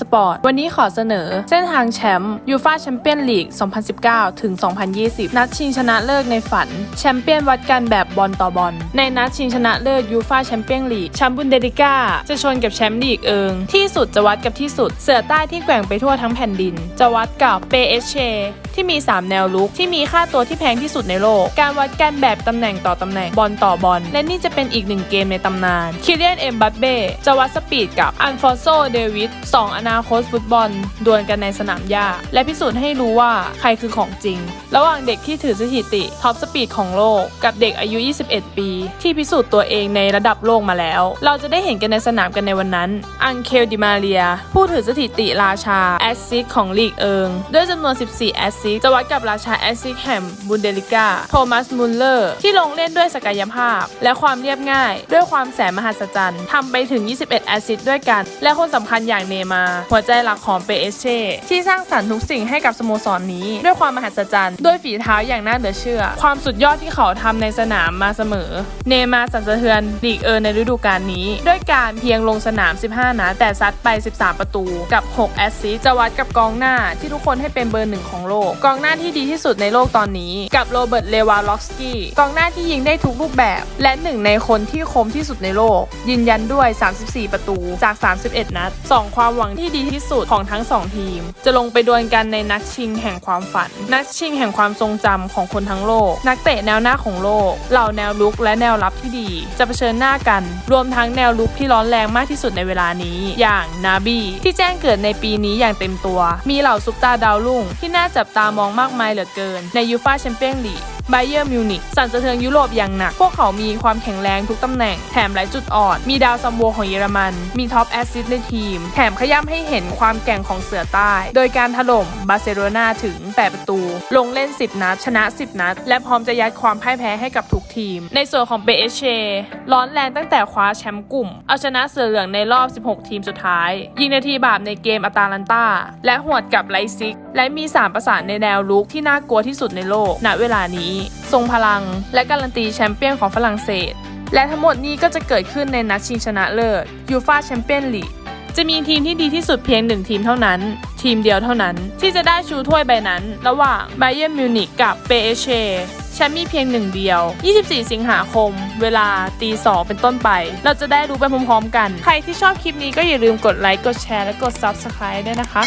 สปอร์ต วันนี้ขอเสนอ เส้นทางแชมป์ยูฟาแชมเปี้ยนลีก 2019 ถึง 2020 นัดชิงชนะเลิศในฝัน แชมเปี้ยนวัดกันแบบบอลต่อบอล ในนัดชิงชนะเลิศยูฟาแชมเปี้ยนลีกแชมป์บุนเดลิก้าจะชนกับแชมป์ลีกเอิง ที่สุดจะวัดกับที่สุด เสือใต้ที่แกว่งไปทั่วทั้งแผ่นดิน จะวัดกับเปเอชเชที่มี 3 แนวลุกที่มีค่าตัวที่แพงที่สุดในโลก การวัดกันแบบตำแหน่งต่อตำแหน่งบอลต่อบอล และนี่จะเป็นอีกหนึ่งเกมในตำนานคิเลียนเอ็มบัตเบ้จะวัดสปีดกับอันฟอโซเดวิดสองอนาคตฟุตบอลดวลกันในสนามหญ้าและพิสูจน์ให้รู้ว่าใครคือของจริง ระหว่างเด็กที่ถือสถิติท็อปสปีดของโลกกับเด็กอายุ 21 ปี ที่พิสูจน์ตัวเองในระดับโลกมาแล้ว เราจะได้เห็นกันในสนามกันในวันนั้น อังเคลดิมาเรีย ผู้ถือสถิติราชา แอสซิสของลีกเอิง ด้วยจำนวน 14 แอสซิสจะวัดกับราชาแอสซิสแห่งบุนเดลิก้าโทมัสมุลเลอร์ ที่ลงเล่นด้วยศักยภาพ และความเรียบง่าย ด้วยความแสนมหัศจรรย์ทำไปถึง 21 แอสซิสด้วยกัน และคนสำคัญอย่างเนย์มา หัวใจหลักของเปเอเช่ที่สร้างสรรค์ทุกสิ่งให้กับสโมสรนนี้ ด้วยความมหัศจรรย์ด้วยฝีเท้าอย่างน่าเหลือเชื่อ ความสุดยอดที่เขาทำในสนามมาเสมอ เนย์มาสั่นสะเทือนลีกเอิร์ในฤดูกาลนี้ ด้วยการเพียงลงสนาม 15 นัดแต่ซัดไป 13 ประตู กับ 6 แอสซิสจะวัดกับกองหน้าที่ทุกคนให้เป็นเบอร์หนึ่งของโลกกองหน้าที่ดีที่สุดในโลกตอนนี้ กับโรเบิร์ต เลวาล็อกสกี้ กองหน้าที่ยิงได้ทุกรูปแบบ และหนึ่งในคนที่คมที่สุดในโลก ยืนยันด้วย 34 ประตูจาก 31 นัดสองความหวังที่ดีที่สุดของทั้งสองทีม จะลงไปดวลกันในนัดชิงแห่งความฝัน นัดชิงแห่งความทรงจำของคนทั้งโลก นักเตะแนวหน้าของโลก เหล่าแนวลุกและแนวรับที่ดี จะเผชิญหน้ากัน รวมทั้งแนวลุกที่ร้อนแรงมากที่สุดในเวลานี้ อย่างนาบีที่แจ้งเกิดในปีนี้อย่างเต็มตัว มีเหล่าซุปตาดาวรุ่งที่น่าจับตามองมากมายเหลือเกินในยูฟาแชมเปี้ยนลีก ไบเยอร์มิวนิกสั่นสะเทือนยุโรปอย่างหนัก พวกเขามีความแข็งแรงทุกตำแหน่ง แถมไร้จุดอ่อน มีดาวซัมโวของเยอรมัน มีท็อปแอสซิสในทีม แถมขย้ำให้เห็นความแกร่งของเสือใต้ โดยการถล่มบาร์เซโลนาถึง 8 ประตู ลงเล่น 10 นัด ชนะ 10 นัด และพร้อมจะยัดความพ่ายแพ้ให้กับทุกทีม ในส่วนของเปเอเชร้อนแรงตั้งแต่คว้าแชมป์กลุ่ม เอาชนะเสือเหลืองในรอบ 16 ทีมสุดท้าย ยิงนาทีบาปในเกมอตาลันตาและหวดกับไลซิก และมีสามประสานในแนวลุกที่น่ากลัวที่สุดในโลกณเวลานี้ทรงพลัง และการันตีแชมเปี้ยนของฝรั่งเศส และทั้งหมดนี้ก็จะเกิดขึ้นในนัดชิงชนะเลิศยูฟาแชมเปี้ยนลีกจะมีทีมที่ดีที่สุดเพียงหนึ่งทีมเท่านั้น ทีมเดียวเท่านั้น ที่จะได้ชูถ้วยใบนั้น ระหว่างไบเย r n มิวนิกกับเปเอเชแชมป์มีเพียงหนึ่งเดียว 24 สิงหาคม เวลาตีสองเป็นต้นไป เราจะได้รู้ไปพร้อมๆกัน ใครที่ชอบคลิปนี้ก็อย่าลืมกดไลค์ กดแชร์ และกด Subscribe ด้วยนะคะ